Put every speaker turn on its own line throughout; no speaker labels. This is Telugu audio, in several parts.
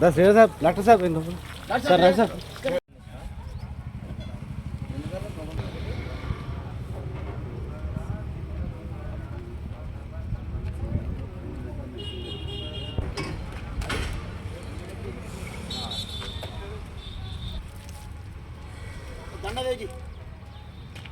दस साहब डॉक्टर साहब सर राइट सर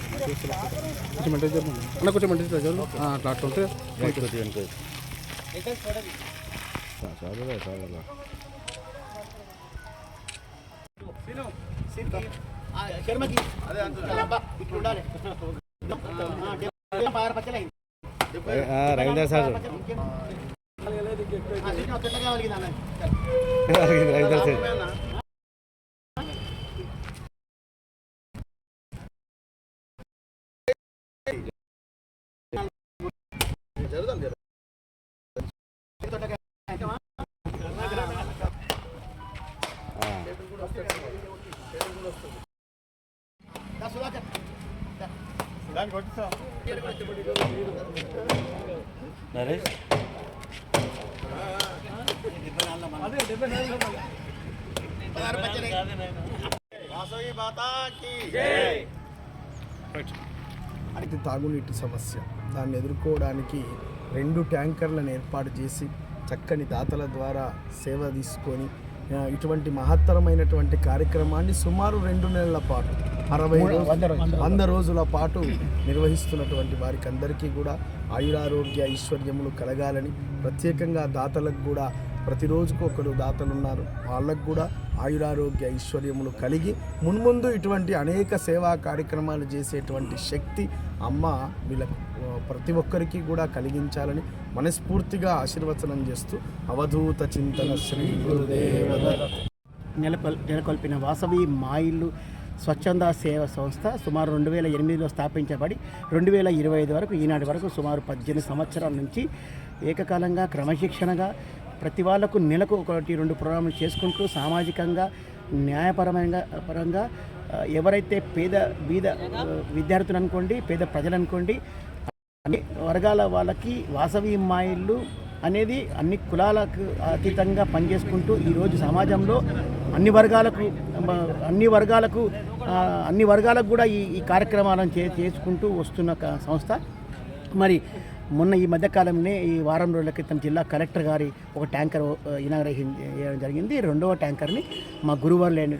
కొంచెం అంటే చెప్పండి. అన్న కొంచెం అంటే చదువు అట్లా అట్లా ఉంటే
శర్మకి అదే ఉండాలి
రవీంద్ర సార్ రవీంద్ర సార్. నరేష్
తాగునీటి సమస్య. దాన్ని ఎదుర్కోవడానికి రెండు ట్యాంకర్లను ఏర్పాటు చేసి చక్కని దాతల ద్వారా సేవ తీసుకొని ఇటువంటి మహత్తరమైనటువంటి కార్యక్రమాన్ని సుమారు రెండు నెలల పాటు అరవై రోజులు వంద రోజుల పాటు నిర్వహిస్తున్నటువంటి వారికి అందరికీ కూడా ఆయురారోగ్య ఐశ్వర్యములు కలగాలని ప్రత్యేకంగా దాతలకు కూడా ప్రతిరోజుకు ఒకరు దాతలు ఉన్నారు. వాళ్ళకు కూడా ఆయురారోగ్య ఐశ్వర్యములు కలిగి మున్ముందు ఇటువంటి అనేక సేవా కార్యక్రమాలు చేసేటువంటి శక్తి అమ్మ వీళ్ళకు ప్రతి ఒక్కరికి కూడా కలిగించాలని మనస్ఫూర్తిగా ఆశీర్వచనం చేస్తూ అవధూత చింతన శ్రీ గురుదేవ
నెలకొల్ నెలకొల్పిన వాసవి మా ఇల్లు స్వచ్ఛంద సేవ సంస్థ సుమారు రెండు వేల ఎనిమిదిలో స్థాపించబడి రెండు వేల ఇరవై ఐదు వరకు ఈనాటి వరకు సుమారు పద్దెనిమిది సంవత్సరాల నుంచి ఏకకాలంగా క్రమశిక్షణగా ప్రతి వాళ్ళకు నెలకు ఒకటి రెండు ప్రోగ్రాములు చేసుకుంటూ సామాజికంగా న్యాయపరమైన పరంగా ఎవరైతే పేద బీద విద్యార్థులు అనుకోండి పేద ప్రజలు అనుకోండి అన్ని వర్గాల వాళ్ళకి వాసవి మాయిళ్ళు అనేది అన్ని కులాలకు అతీతంగా పనిచేసుకుంటూ ఈరోజు సమాజంలో అన్ని వర్గాలకు అన్ని వర్గాలకు అన్ని వర్గాలకు కూడా ఈ ఈ కార్యక్రమాలను చే చేసుకుంటూ వస్తున్న సంస్థ. మరి మొన్న ఈ మధ్యకాలంలో ఈ వారం రోజుల క్రితం జిల్లా కలెక్టర్ గారి ఒక ట్యాంకర్ ఇనాగ్రేషన్ చేయడం జరిగింది. రెండవ ట్యాంకర్ని మా గురువారు అయిన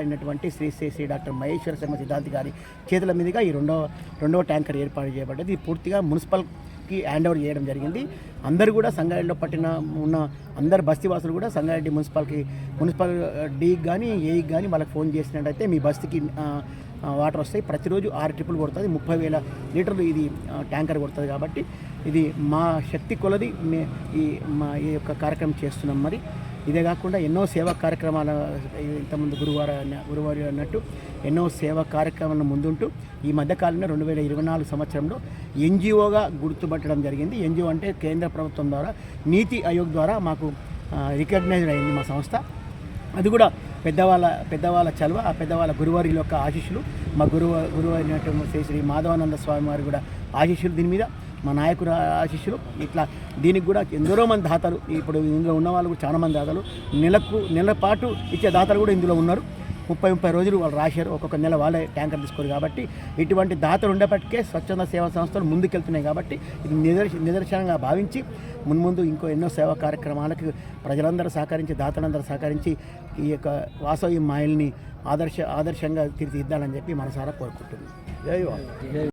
అయినటువంటి శ్రీ శ్రీ శ్రీ డాక్టర్ మహేశ్వర శర్మ సిద్ధాంతి గారి చేతుల మీదుగా ఈ రెండవ రెండవ ట్యాంకర్ ఏర్పాటు చేయబడ్డది. ఇది పూర్తిగా మున్సిపల్కి హ్యాండ్ ఓవర్ చేయడం జరిగింది. అందరూ కూడా సంగారెడ్డిలో పట్టిన ఉన్న అందరు బస్తీవాసులు కూడా సంగారెడ్డి మున్సిపాలిటీ మున్సిపల్ డీకి కానీ ఏకి కానీ వాళ్ళకి ఫోన్ చేసినట్టయితే మీ బస్తీకి వాటర్ వస్తాయి. ప్రతిరోజు ఆరు ట్రిప్పులు కొడుతుంది. ముప్పై వేల లీటర్లు ఇది ట్యాంకర్ కొడుతుంది కాబట్టి ఇది మా శక్తి కొలది. మే ఈ మా ఈ యొక్క కార్యక్రమం చేస్తున్నాం మరి. ఇదే కాకుండా ఎన్నో సేవా కార్యక్రమాల ఇంతకుముందు గురువారం గురువారం అన్నట్టు ఎన్నో సేవా కార్యక్రమాలను ముందుంటూ ఈ మధ్యకాలంలో రెండు వేల ఇరవై నాలుగు సంవత్సరంలో ఎన్జిఓగా గుర్తుపట్టడం జరిగింది. ఎన్జిఓ అంటే కేంద్ర ప్రభుత్వం ద్వారా నీతి ఆయోగ్ ద్వారా మాకు రికగ్నైజ్డ్ అయింది మా సంస్థ. అది కూడా పెద్దవాళ్ళ పెద్దవాళ్ళ చలువ ఆ పెద్దవాళ్ళ గురువారి యొక్క ఆశీస్సులు మా గురువు గురువు అయినటువంటి శ్రీ శ్రీ మాధవానంద స్వామి వారు కూడా ఆశీస్సులు దీని మీద మా నాయకుడు ఆశీస్సులు ఇట్లా దీనికి కూడా ఎందరో మంది దాతలు ఇప్పుడు ఇందులో ఉన్న వాళ్ళు కూడా చాలామంది దాతలు నెలకు నెల పాటు ఇచ్చే దాతలు కూడా ఇందులో ఉన్నారు. ముప్పై ముప్పై రోజులు వాళ్ళు రాశారు. ఒక్కొక్క నెల వాళ్ళే ట్యాంకర్ తీసుకోరు కాబట్టి ఇటువంటి దాతలు ఉండేప్పటికే స్వచ్ఛంద సేవా సంస్థలు ముందుకెళ్తున్నాయి కాబట్టి ఇది నిదర్శ నిదర్శనంగా భావించి మున్ముందు ఇంకో ఎన్నో సేవా కార్యక్రమాలకు ప్రజలందరూ సహకరించి దాతలందరూ సహకరించి ఈ యొక్క వాసవి మాయల్ని ఆదర్శ ఆదర్శంగా తీర్చిదిద్దాలని చెప్పి మనసారా కోరుకుంటుంది జై